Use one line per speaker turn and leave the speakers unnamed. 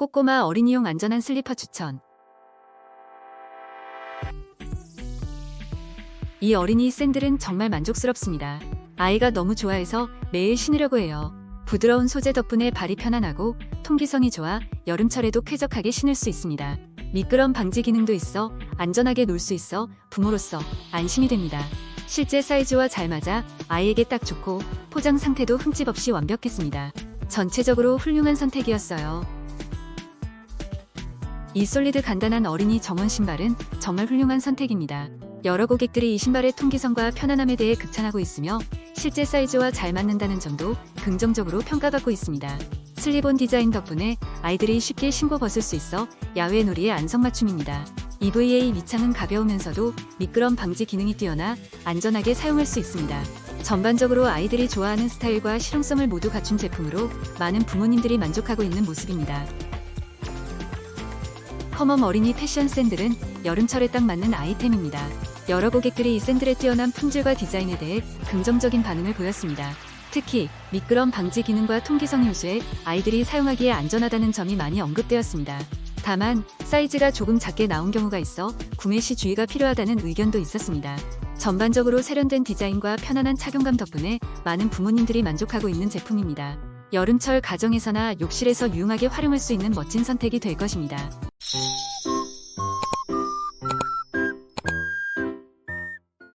꼬꼬마 어린이용 안전한 슬리퍼 추천. 이 어린이 샌들은 정말 만족스럽습니다. 아이가 너무 좋아해서 매일 신으려고 해요. 부드러운 소재 덕분에 발이 편안하고 통기성이 좋아 여름철에도 쾌적하게 신을 수 있습니다. 미끄럼 방지 기능도 있어 안전하게 놀 수 있어 부모로서 안심이 됩니다. 실제 사이즈와 잘 맞아 아이에게 딱 좋고 포장 상태도 흠집 없이 완벽했습니다. 전체적으로 훌륭한 선택이었어요. 이 솔리드 간단한 어린이 정원 신발은 정말 훌륭한 선택입니다. 여러 고객들이 이 신발의 통기성과 편안함에 대해 극찬하고 있으며 실제 사이즈와 잘 맞는다는 점도 긍정적으로 평가받고 있습니다. 슬리본 디자인 덕분에 아이들이 쉽게 신고 벗을 수 있어 야외 놀이의 안성맞춤입니다. EVA 밑창은 가벼우면서도 미끄럼 방지 기능이 뛰어나 안전하게 사용할 수 있습니다. 전반적으로 아이들이 좋아하는 스타일과 실용성을 모두 갖춘 제품으로 많은 부모님들이 만족하고 있는 모습입니다. 컴엄 어린이 패션 샌들은 여름철에 딱 맞는 아이템입니다. 여러 고객들이 이 샌들의 뛰어난 품질과 디자인에 대해 긍정적인 반응을 보였습니다. 특히 미끄럼 방지 기능과 통기성 요소에 아이들이 사용하기에 안전하다는 점이 많이 언급되었습니다. 다만 사이즈가 조금 작게 나온 경우가 있어 구매 시 주의가 필요하다는 의견도 있었습니다. 전반적으로 세련된 디자인과 편안한 착용감 덕분에 많은 부모님들이 만족하고 있는 제품입니다. 여름철 가정에서나 욕실에서 유용하게 활용할 수 있는 멋진 선택이 될 것입니다.